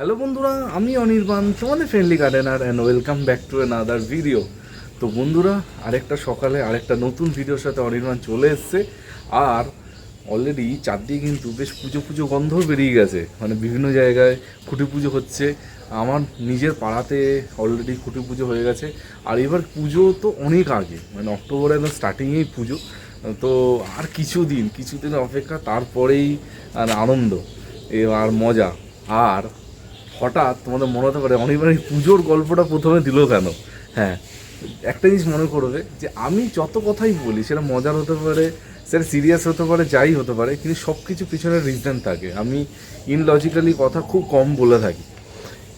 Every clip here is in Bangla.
হ্যালো বন্ধুরা, আমি অনির্বাণ, তোমাদের friendly gardener and welcome back to another video তো বন্ধুরা, আরেকটা সকালে আরেকটা নতুন ভিডিওর সাথে অনির্বাণ চলে এসছে। আর অলরেডি চারদিকে কিন্তু বেশ পুজো পুজো গন্ধ বেরিয়ে গেছে। মানে বিভিন্ন জায়গায় খুঁটি পুজো হচ্ছে। আমার নিজের পাড়াতে অলরেডি খুঁটি পুজো হয়ে গেছে। আর এবার পুজো তো অনেক আগে মানে অক্টোবরে একদম স্টার্টিংয়েই পুজো। তো আর কিছু কিছুদিন কিছুদিন অপেক্ষা, তারপরেই আর আনন্দ আর মজা। আর হঠাৎ তোমাদের মনে হতে পারে অনির্বাণ এই পুজোর গল্পটা প্রথমে দিল কেন? হ্যাঁ একটা জিনিস মনে করবে যে আমি যত কথাই বলি সেটা মজার হতে পারে, সেটা সিরিয়াস হতে পারে, যাই হতে পারে, কিন্তু সব কিছু পিছনে রিজন থাকে। আমি ইনলজিক্যালি কথা খুব কম বলে থাকি।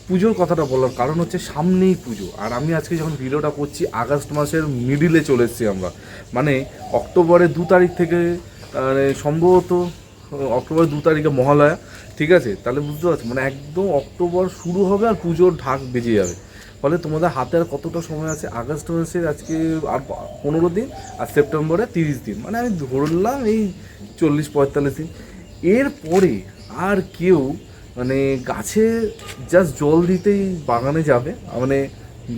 পুজোর কথাটা বললাম, কারণ হচ্ছে সামনেই পুজো। আর আমি আজকে যখন ভিডিওটা করছি, আগস্ট মাসের মিডিলে চলে এসেছি আমরা। মানে অক্টোবরের দু তারিখ থেকে মানে সম্ভবত, অক্টোবরের দু তারিখে মহালয়া। ঠিক আছে? তাহলে বুঝতে পারছ মানে একদম অক্টোবর শুরু হবে আর পুজোর ঢাক বেজে যাবে। ফলে তোমাদের হাতে আর কতটা সময় আছে? আগস্ট মাসের আজকে আর পনেরো দিন আর সেপ্টেম্বরে তিরিশ দিন। মানে আমি ধরলাম এই চল্লিশ, পঁয়তাল্লিশ দিন। এরপরে আর কেউ মানে গাছে জাস্ট জল দিতেই বাগানে যাবে। মানে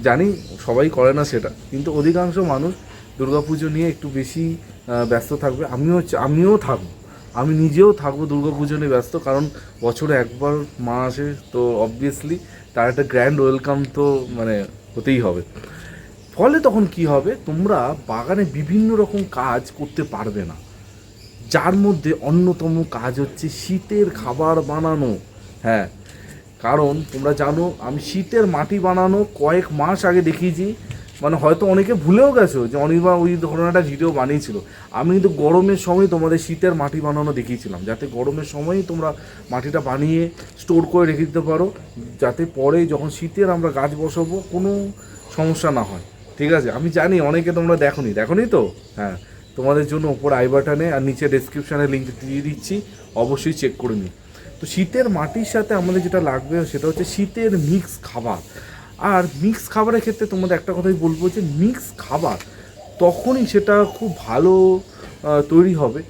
জানি সবাই করে না সেটা, কিন্তু অধিকাংশ মানুষ দুর্গাপুজো নিয়ে একটু বেশি ব্যস্ত থাকবে। আমিও আমিও থাকব। আমি নিজেও থাকব দুর্গাপুজো নিয়ে ব্যস্ত, কারণ বছরে একবার মা আসে, তো অবভিয়াসলি তার একটা গ্র্যান্ড ওয়েলকাম তো মানে হতেই হবে। ফলে তখন কি হবে? তোমরা বাগানে বিভিন্ন রকম কাজ করতে পারবে না। যার মধ্যে অন্যতম কাজ হচ্ছে শীতের খাবার বানানো। হ্যাঁ কারণ তোমরা জানো, আমি শীতের মাটি বানানো কয়েক মাস আগে দেখিয়েছি। মানে হয়তো অনেকে ভুলেও গেছো যে অনির্বাণ ওই ধরনের একটা ভিডিও বানিয়েছিল। আমি কিন্তু গরমের সময় তোমাদের শীতের মাটি বানানো দেখিয়েছিলাম। যাতে গরমের সময়ই তোমরা মাটিটা বানিয়ে স্টোর করে রেখে দিতে পারো, যাতে পরে যখন শীতের আমরা গাছ বসাবো, কোনো সমস্যা না হয়। ঠিক আছে? আমি জানি অনেকে তোমরা দেখো দেখোনি। দেখোনি তো? হ্যাঁ। তোমাদের জন্য ওপর আই বাটনে আর নিচে ডেসক্রিপশানে লিঙ্ক দিয়ে দিচ্ছি। অবশ্যই চেক করে নিই তো শীতের মাটির সাথে আমাদের যেটা লাগবে সেটা হচ্ছে শীতের মিক্স খাবার। আর মিক্স খাবারের ক্ষেত্রে তোমাদের একটা কথাই বলব যে মিক্স খাবার তখনই সেটা খুব ভালো তৈরি হবে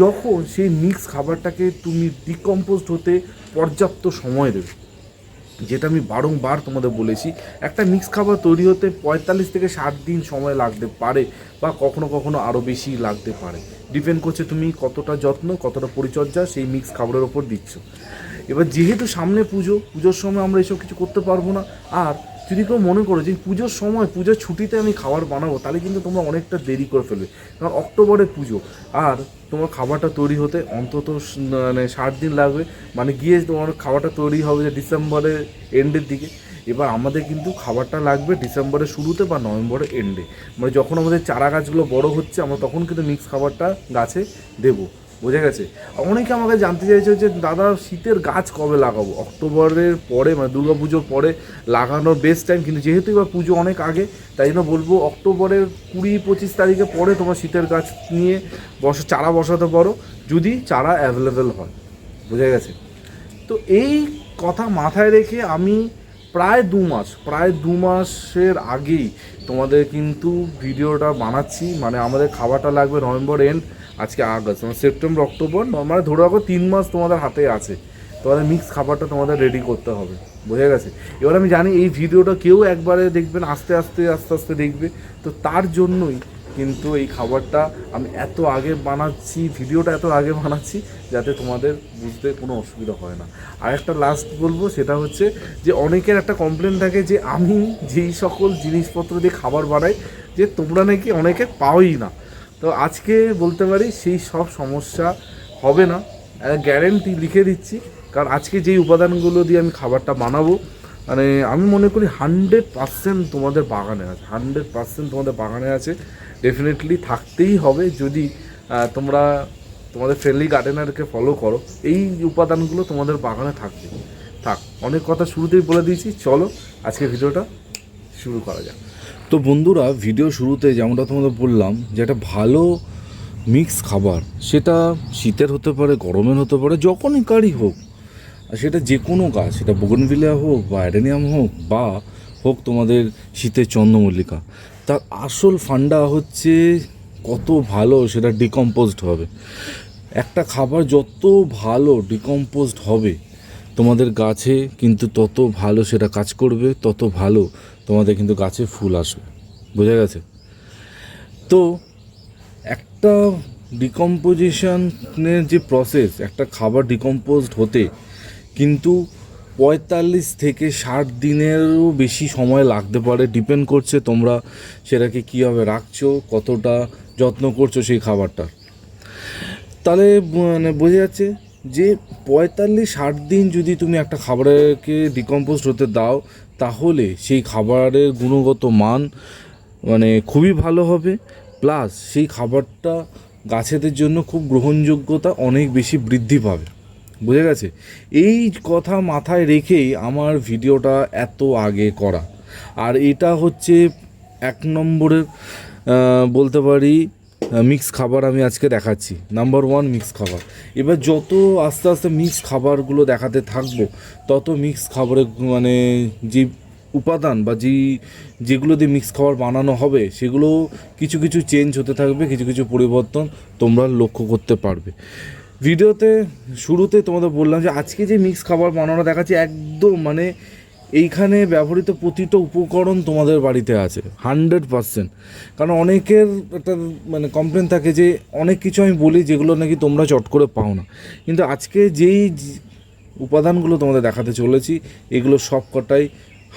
যখন সেই মিক্স খাবারটাকে তুমি ডিকম্পোজড হতে পর্যাপ্ত সময় দেবে। যেটা আমি বারংবার তোমাদের বলেছি, একটা মিক্স খাবার তৈরি হতে পঁয়তাল্লিশ থেকে ষাট দিন সময় লাগতে পারে বা কখনো কখনো আরও বেশি লাগতে পারে। ডিপেন্ড করছে তুমি কতটা যত্ন, কতটা পরিচর্যা সেই মিক্স খাবারের ওপর দিচ্ছ। এবার যেহেতু সামনে পুজো, পুজোর সময় আমরা এসব কিছু করতে পারব না, আর যদি কেউ মনে করো যে পুজোর সময়, পুজোর ছুটিতে আমি খাবার বানাবো, তাহলে কিন্তু তোমরা অনেকটা দেরি করে ফেলবে। কারণ অক্টোবরে পুজো, আর তোমার খাবারটা তৈরি হতে অন্তত মানে ষাট দিন লাগবে। মানে গিয়ে তোমার খাবারটা তৈরি হবে যে ডিসেম্বরের এন্ডের দিকে। এবার আমাদের কিন্তু খাবারটা লাগবে ডিসেম্বরের শুরুতে বা নভেম্বরের এন্ডে। মানে যখন আমাদের চারা গাছগুলো বড় হচ্ছে, আমরা তখন কিন্তু মিক্স খাবারটা গাছে দেবো। বোঝা গেছে। অনেকে আমাকে জানতে চাইছে যে, দাদা, শীতের গাছ কবে লাগাবো? অক্টোবরের পরে মানে দুর্গা পুজোর পরে লাগানোর বেস্ট টাইম কিন্তু যেহেতু এবার পুজো অনেক আগে, তাই জন্য বলব অক্টোবরের কুড়ি পঁচিশ তারিখে পরে তোমার শীতের গাছ নিয়ে বস, চারা বসাতে পারো, যদি চারা অ্যাভেলেবেল হয়। বোঝা গেছে। তো এই কথা মাথায় রেখে আমি প্রায় দু মাস, প্রায় দু মাসের আগেই তোমাদের কিন্তু ভিডিওটা বানাচ্ছি। মানে আমাদের খাবারটা লাগবে নভেম্বর এন্ড আজকে আগস্ট মানে সেপ্টেম্বর, অক্টোবর মানে ধরে রাখো তিন মাস তোমাদের হাতে আছে। তোমাদের মিক্স খাবারটা তোমাদের রেডি করতে হবে, বোঝা গেছে? এবার আমি জানি এই ভিডিওটা কেউ একবারে দেখবেন, আস্তে আস্তে আস্তে আস্তে দেখবে। তো তার জন্যই কিন্তু এই খাবারটা আমি এত আগে বানাচ্ছি, ভিডিওটা এত আগে বানাচ্ছি, যাতে তোমাদের বুঝতে কোনো অসুবিধা হয় না। আর একটা লাস্ট বলব, সেটা হচ্ছে যে অনেকের একটা কমপ্লেন থাকে যে আমি যেই সকল জিনিসপত্র দিয়ে খাবার বানাই, যে তোমরা নাকি অনেকে পাওই না। তো আজকে বলতে পারি সেই সব সমস্যা হবে না। গ্যারেন্টি লিখে দিচ্ছি, কারণ আজকে যেই উপাদানগুলো দিয়ে আমি খাবারটা বানাবো মানে আমি মনে করি হান্ড্রেড পার্সেন্ট তোমাদের বাগানে আছে হান্ড্রেড পার্সেন্ট তোমাদের বাগানে আছে। ডেফিনেটলি থাকতেই হবে যদি তোমরা তোমাদের ফ্রেন্ডলি গার্ডেনারকে ফলো করো। এই উপাদানগুলো তোমাদের বাগানে থাকবে। থাক, অনেক কথা শুরুতেই বলে দিয়েছি, চলো আজকে ভিডিওটা শুরু করা যাক। তো বন্ধুরা ভিডিও শুরুতে যেমনটা তোমাদের বললাম যে একটা ভালো মিক্স খাবার, সেটা শীতের হতে পারে, গরমের হতে পারে, যখনই কারই হোক, আর সেটা যে কোনো গাছ, সেটা বোগনভিলিয়া হোক বা অ্যাডেনিয়াম হোক বা হোক তোমাদের শীতের চন্দ্রমল্লিকা তার আসল ফান্ডা হচ্ছে কত ভালো সেটা ডিকম্পোজড হবে। একটা খাবার যত ভালো ডিকম্পোজড হবে, তোমাদের গাছে কিন্তু তত ভালো সেটা কাজ করবে, তত ভালো তোমাদের কিন্তু গাছে ফুল আসবে। বোঝা গেছে? তো একটা ডিকম্পোজিশনের যে প্রসেস একটা খাবার ডিকম্পোজড হতে কিন্তু পঁয়তাল্লিশ থেকে ষাট দিনেরও বেশি সময় লাগতে পারে। ডিপেন্ড করছে তোমরা সেটাকে কীভাবে রাখছো, কতটা যত্ন করছ সেই খাবারটার। তাহলে মানে বোঝা যাচ্ছে যে পঁয়তাল্লিশ ষাট দিন যদি তুমি একটা খাবারকে ডিকম্পোজ হতে দাও, তাহলে সেই খাবারের গুণগত মান মানে খুবই ভালো হবে। প্লাস সেই খাবারটা গাছেদের জন্য খুব গ্রহণযোগ্যতা অনেক বেশি বৃদ্ধি পাবে। বুঝে গেছে? এই কথা মাথায় রেখেই আমার ভিডিওটা এত আগে করা। আর এটা হচ্ছে এক নম্বরের বলতে পারি মিক্স খাবার আমি আজকে দেখাচ্ছি। নাম্বার ওয়ান মিক্স খাবার। এবার যত আস্তে আস্তে মিক্স খাবারগুলো দেখাতে থাকব, তত মিক্স খাবারের মানে যে উপাদান বা যে, যেগুলো দিয়ে মিক্স খাবার বানানো হবে, সেগুলো কিছু কিছু চেঞ্জ হতে থাকবে, কিছু কিছু পরিবর্তন তোমরা লক্ষ্য করতে পারবে। ভিডিওতে, শুরুতে তোমাদের বললাম যে আজকে যে মিক্স খাবার বানানো দেখাচ্ছি, একদম মানে এইখানে ব্যবহৃত প্রতিটা উপকরণ তোমাদের বাড়িতে আছে হান্ড্রেড পারসেন্ট কারণ অনেকের একটা মানে কমপ্লেন থাকে যে অনেক কিছু আমি বলি যেগুলো নাকি তোমরা চট করে পাও না। কিন্তু আজকে যেই উপাদানগুলো তোমাদের দেখাতে চলেছি, এগুলো সব কটাই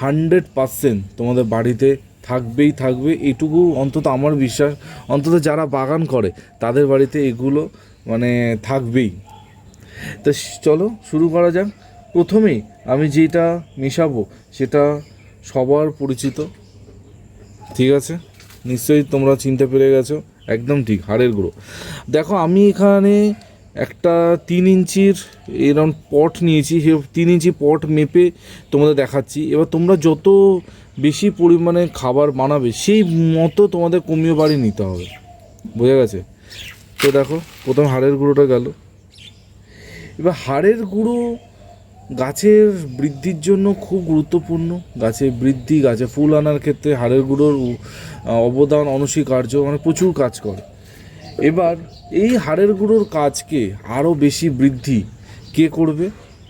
হান্ড্রেড পারসেন্ট তোমাদের বাড়িতে থাকবেই থাকবে। এটুকু অন্তত আমার বিশ্বাস, অন্তত যারা বাগান করে, তাদের বাড়িতে এগুলো মানে থাকবেই। তো চলো শুরু করা যাক। প্রথমেই আমি যেটা মেশাবো সেটা সবার পরিচিত। ঠিক আছে? নিশ্চয়ই তোমরা চিনতে পেরে গেছো। একদম ঠিক, হাড়ের গুঁড়ো। দেখো, আমি এখানে একটা তিন ইঞ্চির এরকম পট নিয়েছি। সে তিন ইঞ্চি পট মেপে তোমাদের দেখাচ্ছি। এবার তোমরা যত বেশি পরিমাণে খাবার বানাবে, সেই মতো তোমাদের কমিয়ে বাড়ি নিতে হবে। বোঝা গেছে? তো দেখো, প্রথম হাড়ের গুঁড়োটা গেল। এবার হাড়ের গুঁড়ো গাছের বৃদ্ধির জন্য খুব গুরুত্বপূর্ণ। গাছে বৃদ্ধি, গাছে ফুল আনার ক্ষেত্রে হাড়ের গুঁড়োর অবদান অনস্বীকার্য মানে প্রচুর কাজ করে। এবার এই হাড়ের গুঁড়োর কাজকে আরও বেশি বৃদ্ধি কে করবে?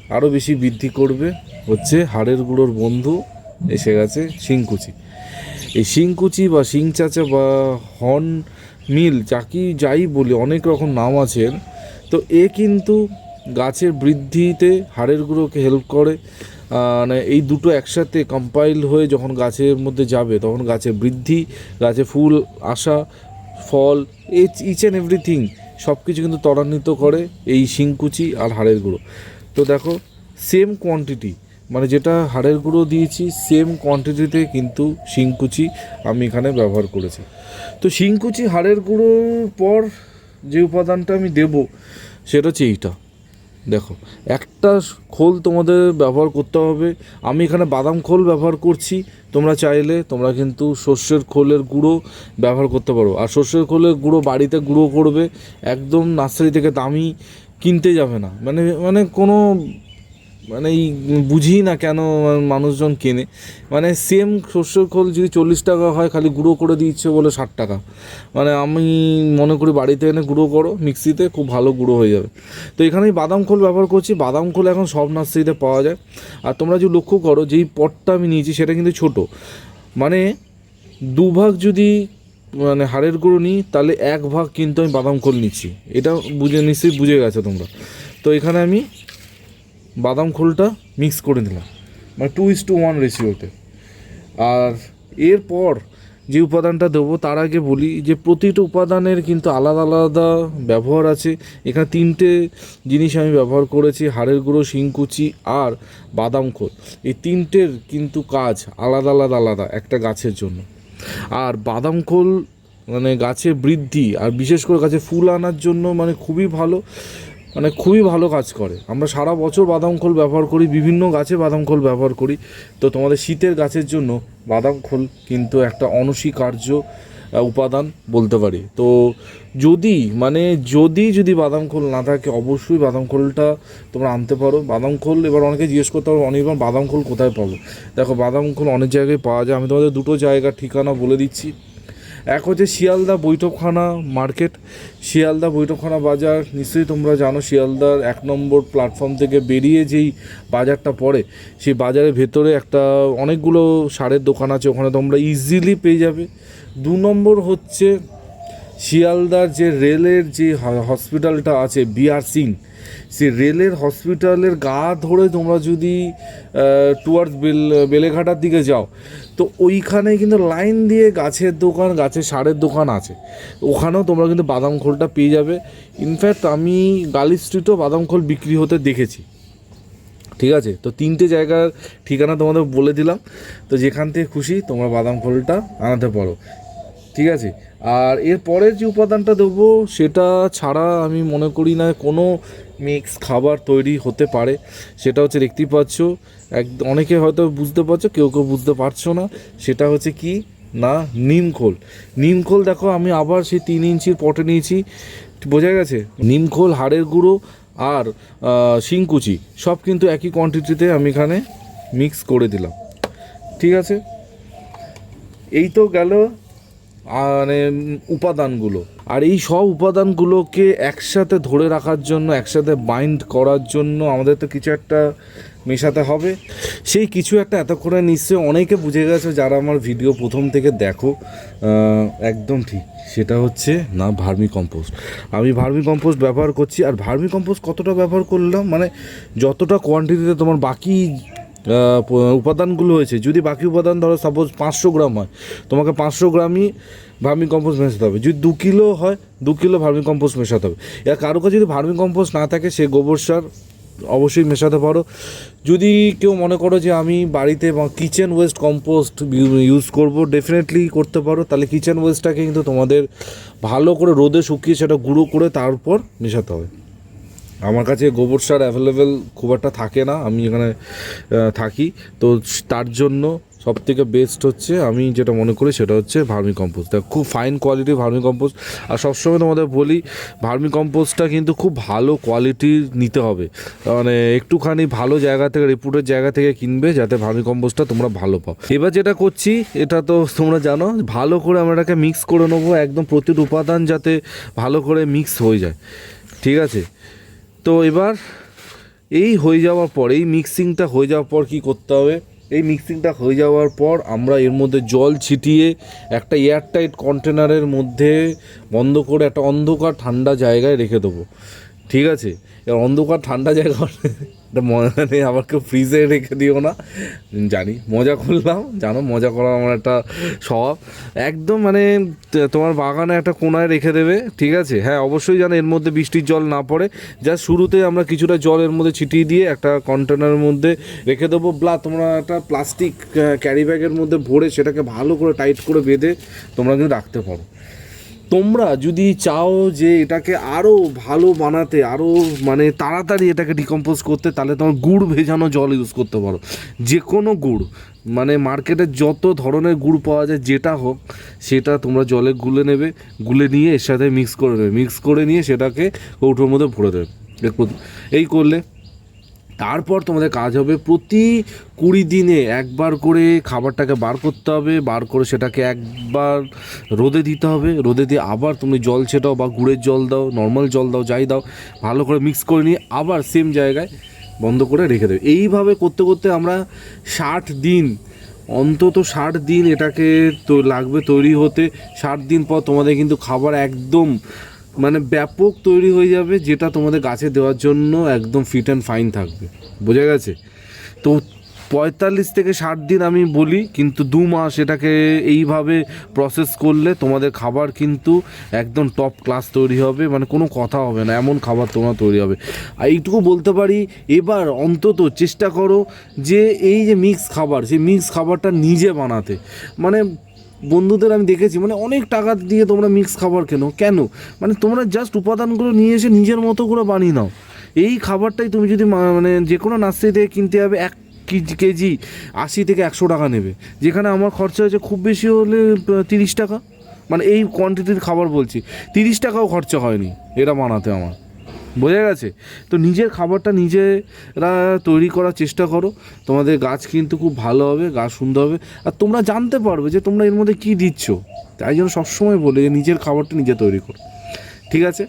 আরও বেশি বৃদ্ধি করবে হচ্ছে হাড়ের গুঁড়োর বন্ধু এসে গেছে শিংকুচি। এই শিংকুচি বা শিং চাচা বা হর্ন মিল, যাকি যাই বলি, অনেক রকম নাম আছে তো এ কিন্তু গাছের বৃদ্ধিতে, হাড়ের গুঁড়োকে হেল্প করে। মানে এই দুটো একসাথে কম্পাইল হয়ে যখন গাছের মধ্যে যাবে, তখন গাছের বৃদ্ধি, গাছে ফুল আসা, ফল ইচ অ্যান্ড এভরিথিং সব কিছু কিন্তু ত্বরান্বিত করে এই শিংকুচি আর হাড়ের গুঁড়ো। তো দেখো সেম কোয়ান্টিটি মানে যেটা হাড়ের গুঁড়ো দিয়েছি সেম কোয়ান্টিটিতে কিন্তু শিংকুচি আমি এখানে ব্যবহার করেছি। তো শিংকুচি হাড়ের গুঁড়োর পর যে উপাদানটা আমি দেব, সেটা হচ্ছে এইটা। দেখো, একটা খোল তোমাদের ব্যবহার করতে হবে। আমি এখানে বাদাম খোল ব্যবহার করছি, তোমরা চাইলে, তোমরা কিন্তু সর্ষের খোলের গুঁড়ো ব্যবহার করতে পারো। আর সর্ষের খোলের গুঁড়ো বাড়িতে গুঁড়ো করবে, একদম নার্সারি থেকে দামি কিনতে যাবে না। মানে মানে কোনো মানে এই বুঝি না কেন মানুষজন কেনে। মানে সেম শস্যের খোল যদি চল্লিশ টাকা হয়, খালি গুঁড়ো করে দিচ্ছে বলে ষাট টাকা। মানে আমি মনে করি বাড়িতে এনে গুঁড়ো করো, মিক্সিতে খুব ভালো গুঁড়ো হয়ে যাবে। তো এখানে বাদাম খোল ব্যবহার করছি, বাদাম খোল এখন সব নার্সারিতে পাওয়া যায়। আর তোমরা যদি লক্ষ্য করো, যেই পটটা আমি নিয়েছি সেটা কিন্তু ছোট। মানে দুভাগ যদি মানে হাড়ের গুঁড়ো নিই, তাহলে এক ভাগ কিন্তু আমি বাদাম খোল নিচ্ছি। এটা বুঝে নিশ্চয়ই বুঝে গেছো তোমরা। তো এখানে আমি বাদাম খোলটা মিক্স করে দিলাম মানে টু ইস টু ওয়ান রেশিওতে আর এরপর যে উপাদানটা দেবো, তার আগে বলি যে প্রতিটা উপাদানের কিন্তু আলাদা আলাদা ব্যবহার আছে। এখানে তিনটে জিনিস আমি ব্যবহার করেছি, হাড়ের গুঁড়ো শিংকুচি আর বাদাম খোল। এই তিনটের কিন্তু কাজ আলাদা আলাদা আলাদা একটা গাছের জন্য। আর বাদাম খোল মানে গাছের বৃদ্ধি আর বিশেষ করে গাছে ফুল আনার জন্য মানে খুবই ভালো। মানে খুবই ভালো কাজ করে। আমরা সারা বছর বাদাম খোল ব্যবহার করি, বিভিন্ন গাছে বাদাম খোল ব্যবহার করি। তো তোমাদের শীতের গাছের জন্য বাদাম খোল কিন্তু একটা অনস্বীকার্য উপাদান বলতে পারি। তো যদি মানে যদি যদি বাদাম খোল না থাকে, অবশ্যই বাদাম খোলটা তোমরা আনতে পারো। বাদাম খোল এবার অনেকে জিজ্ঞেস করতে পারো, অনির্বাণ, বাদাম খোল কোথায় পাবো? দেখো, বাদাম খোল অনেক জায়গায় পাওয়া যায়। আমি তোমাদের দুটো জায়গার ঠিকানা বলে দিচ্ছি। এক হচ্ছে শিয়ালদা বৈঠকখানা মার্কেট, শিয়ালদা বৈঠকখানা বাজার। নিশ্চয়ই তোমরা জানো শিয়ালদার এক নম্বর প্ল্যাটফর্ম থেকে বেরিয়ে যেই বাজারটা পড়ে, সেই বাজারের ভেতরে একটা অনেকগুলো সারের দোকান আছে, ওখানে তোমরা ইজিলি পেয়ে যাবে। দু নম্বর হচ্ছে শিয়ালদার যে রেলের যে হসপিটালটা আছে বিআর সিং সেই রেলের হসপিটালের গা ধরে তোমরা যদি টুয়ার্ডস বেল, বেলেঘাটার দিকে যাও, তো ওইখানে কিন্তু লাইন দিয়ে গাছের দোকান, গাছের সারের দোকান আছে। ওখানেও তোমরা কিন্তু বাদাম খোলটা পেয়ে যাবে। ইনফ্যাক্ট আমি গালি স্ট্রিটও বাদাম খোল বিক্রি হতে দেখেছি। ঠিক আছে? তো তিনটে জায়গার ঠিকানা তোমাদের বলে দিলাম। তো যেখান থেকে খুশি তোমরা বাদাম খোলটা আনাতে পারো। ঠিক আছে? আর এর পরের যে উপাদানটা দেবো, সেটা ছাড়া আমি মনে করি না কোনো মিক্স খাবার তৈরি হতে পারে। সেটা হচ্ছে দেখতেই পাচ্ছ এক, অনেকে হয়তো বুঝতে পারছ, কেউ কেউ বুঝতে পারছ না। সেটা হচ্ছে কি? না নিমখোল নিমখোল দেখো, আমি আবার সেই তিন ইঞ্চির পটে নিয়েছি। বোঝা গেছে? নিমখোল হাড়ের গুঁড়ো আর শিংকুচি, সব কিন্তু একই কোয়ান্টিটিতে আমি এখানে মিক্স করে দিলাম। ঠিক আছে? এই তো গেল মানে উপাদানগুলো। আর এই সব উপাদানগুলোকে একসাথে ধরে রাখার জন্য, একসাথে বাইন্ড করার জন্য আমাদের তো কিছু একটা মেশাতে হবে। সেই কিছু একটা এতক্ষণে নিশ্চয়ই অনেকে বুঝে গেছে যারা আমার ভিডিও প্রথম থেকে দেখো। একদম ঠিক, সেটা হচ্ছে না, ভার্মি কম্পোস্ট। আমি ভার্মি কম্পোস্ট ব্যবহার করছি, আর ভার্মি কম্পোস্ট কতটা ব্যবহার করলাম? মানে যতটা কোয়ান্টিটিতে তোমার বাকি উপাদানগুলো হয়েছে। যদি বাকি উপাদান ধরো সাপোজ পাঁচশো গ্রাম হয়, তোমাকে পাঁচশো গ্রামই ভার্মি কম্পোস্ট মেশাতে হবে। যদি দু কিলো হয়, দু কিলো ভার্মি কম্পোস্ট মেশাতে হবে। এবার কারও কাছে যদি ভার্মি কম্পোস্ট না থাকে, সে গোবর সার অবশ্যই মেশাতে পারো। যদি কেউ মনে করো যে আমি বাড়িতে কিচেন ওয়েস্ট কম্পোস্ট ইউজ করব ডেফিনেটলি করতে পারো। তাহলে কিচেন ওয়েস্টটাকে কিন্তু তোমাদের ভালো করে রোদে শুকিয়ে সেটা গুঁড়ো করে তারপর মেশাতে হবে। আমার কাছে গোবর সার অ্যাভেলেবেল খুব একটা থাকে না, আমি এখানে থাকি। তো তার জন্য সব থেকে বেস্ট হচ্ছে, আমি যেটা মনে করি সেটা হচ্ছে ভার্মি কম্পোস্ট। খুব ফাইন কোয়ালিটির ভার্মি কম্পোস্ট। আর সবসময় তোমাদের বলি, ভার্মি কম্পোস্টটা কিন্তু খুব ভালো কোয়ালিটির নিতে হবে। মানে একটুখানি ভালো জায়গা থেকে রিপুটের জায়গা থেকে কিনবে, যাতে ভার্মি কম্পোস্টটা তোমরা ভালো পাও। এবার যেটা করছি, এটা তো তোমরা জানো, ভালো করে আমরা এটাকে মিক্স করে নেব, একদম প্রতিটি উপাদান যাতে ভালো করে মিক্স হয়ে যায়। ঠিক আছে? তো এবার এই হয়ে যাওয়ার পর, এই মিক্সিংটা হয়ে যাওয়ার পর কি করতে হবে? এই মিক্সিংটা হয়ে যাওয়ার পর আমরা এর মধ্যে জল ছিটিয়ে একটা এয়ারটাইট কন্টেনারের মধ্যে বন্ধ করে একটা অন্ধকার ঠান্ডা জায়গায় রেখে দেবো। ঠিক আছে? এবার অন্ধকার ঠান্ডা জায়গা এটা মানে আবার কেউ ফ্রিজে রেখে দিও না। জানি, মজা করলাম, জানো, মজা করা আমার একটা স্বভাব। একদম মানে তোমার বাগানে একটা কোনায় রেখে দেবে, ঠিক আছে? হ্যাঁ অবশ্যই জানো এর মধ্যে বৃষ্টির জল না পড়ে। যা শুরুতে আমরা কিছুটা জল এর মধ্যে ছিটিয়ে দিয়ে একটা কন্টেনারের মধ্যে রেখে দেবো। ব্লা, তোমরা একটা প্লাস্টিক ক্যারি ব্যাগের মধ্যে ভরে সেটাকে ভালো করে টাইট করে বেঁধে তোমরা কিন্তু রাখতে পারো। তোমরা যদি চাও যে এটাকে আরও ভালো বানাতে আরও মানে তাড়াতাড়ি এটাকে ডিকম্পোজ করতে, তাহলে তোমার গুড় ভেজানো জল ইউজ করতে পারো। যে কোনো গুড় মানে মার্কেটে যত ধরনের গুড় পাওয়া যায়, যেটা হোক, সেটা তোমরা জলে গুলে নেবে, গুলে নিয়ে এর সাথে মিক্স করে নেবে। মিক্স করে নিয়ে সেটাকে কৌটোর মধ্যে ভরে দেবে। এই করলে তারপর তোমাদের কাজ হবে প্রতি কুড়ি দিনে একবার করে খাবারটাকে বার করতে হবে, বার করে সেটাকে একবার রোদে দিতে হবে, রোদে দিয়ে আবার তুমি জল ছেটাও বা গুড়ের জল দাও নর্মাল জল দাও, যাই দাও, ভালো করে মিক্স করে নিয়ে আবার সেম জায়গায় বন্ধ করে রেখে দেবে। এইভাবে করতে করতে আমরা ষাট দিন, অন্তত ষাট দিন এটাকে তো লাগবে তৈরি হতে। ষাট দিন পর তোমাদের কিন্তু খাবার একদম মানে ব্যাপক তৈরি হয়ে যাবে যেটা তোমাদের গাছে দেওয়ার জন্য একদম ফিট অ্যান্ড ফাইন থাকবে। বোঝা গেছে? তো পঁয়তাল্লিশ থেকে ষাট দিন আমি বলি, কিন্তু দু মাস এটাকে এইভাবে প্রসেস করলে তোমাদের খাবার কিন্তু একদম টপ ক্লাস তৈরি হবে মানে কোনো কথা হবে না, এমন খাবার তোমার তৈরি হবে। আর এইটুকু বলতে পারি, এবার অন্তত চেষ্টা করো যে এই যে মিক্স খাবার, সেই মিক্স খাবারটা নিজে বানাতে। মানে বন্ধুদের আমি দেখেছি মানে অনেক টাকা দিয়ে তোমরা মিক্স খাবার কেনো। কেন? মানে তোমরা জাস্ট উপাদানগুলো নিয়ে এসে নিজের মতো করে বানিয়ে নাও। এই খাবারটাই তুমি যদি মানে যে কোনো নার্সারি থেকে কিনতে হবে এক কেজি আশি থেকে একশো টাকা নেবে। যেখানে আমার খরচা হয়েছে খুব বেশি হলে তিরিশ টাকা। মানে এই কোয়ান্টিটির খাবার বলছি। তিরিশ টাকাও খরচা হয়নি, এটা বানাতে আমার। বোঝা গেছে? তো নিজের খাবারটা নিজেরা তৈরি করার চেষ্টা করো। তোমাদের গাছ কিন্তু খুব ভালো হবে, গাছ সুন্দর হবে। আর তোমরা জানতে পারবে যে তোমরা এর মধ্যে কী দিচ্ছ। তাই জন্য সবসময় বলে যে নিজের খাবারটা নিজে তৈরি করো। ঠিক আছে?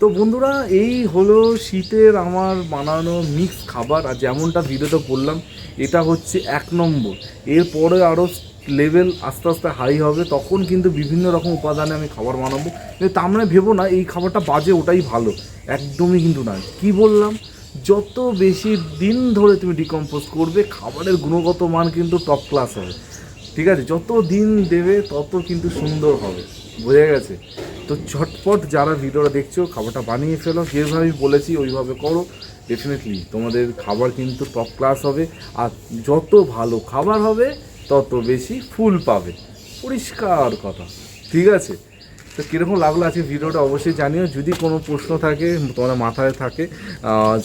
তো বন্ধুরা, এই হলো শীতের আমার বানানো মিক্স খাবার। আর যেমনটা ভিডিওতে বললাম, এটা হচ্ছে এক নম্বর। এরপরে আরও লেভেল আস্তে আস্তে হাই হবে, তখন কিন্তু বিভিন্ন রকম উপাদানে আমি খাবার বানাবো। কিন্তু তা মানে ভেবো না, এই খাবারটা বাজে, ওটাই ভালো। একদমই কিন্তু না কি বললাম? যত বেশি দিন ধরে তুমি ডিকম্পোজ করবে, খাবারের গুণগত মান কিন্তু টপ ক্লাস হবে। ঠিক আছে? যত দিন দেবে, তত কিন্তু সুন্দর হবে। বোঝা গেছে? তো ঝটপট যারা ভিডিওটা দেখছ, খাবারটা বানিয়ে ফেলো। যেভাবে আমি বলেছি, ওইভাবে করো। ডেফিনেটলি তোমাদের খাবার কিন্তু টপ ক্লাস হবে। আর যত ভালো খাবার হবে তত বেশি ফুল পাবে। পরিষ্কার কথা। ঠিক আছে? তো কীরকম লাগল আজকে ভিডিওটা অবশ্যই জানিও। যদি কোনো প্রশ্ন থাকে তোমাদের মাথায় থাকে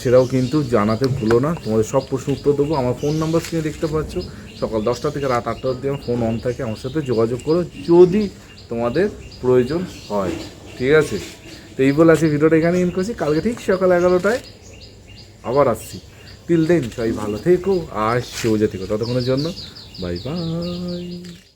সেটাও কিন্তু জানাতে ভুলো না। তোমাদের সব প্রশ্ন উত্তর দেবো। আমার ফোন নাম্বার স্ক্রিনে দেখতে পাচ্ছ। সকাল দশটা থেকে রাত আটটা অবধি আমার ফোন অন থাকে। আমার সাথে যোগাযোগ করো যদি তোমাদের প্রয়োজন হয়। ঠিক আছে? তো এই বলে আজকে ভিডিওটা এখানে ইন করছি। কালকে ঠিক সকাল এগারোটায় আবার আসছি। তিল দেন সবাই ভালো থেকো আর সেও থেকো ততক্ষণের জন্য Bye bye.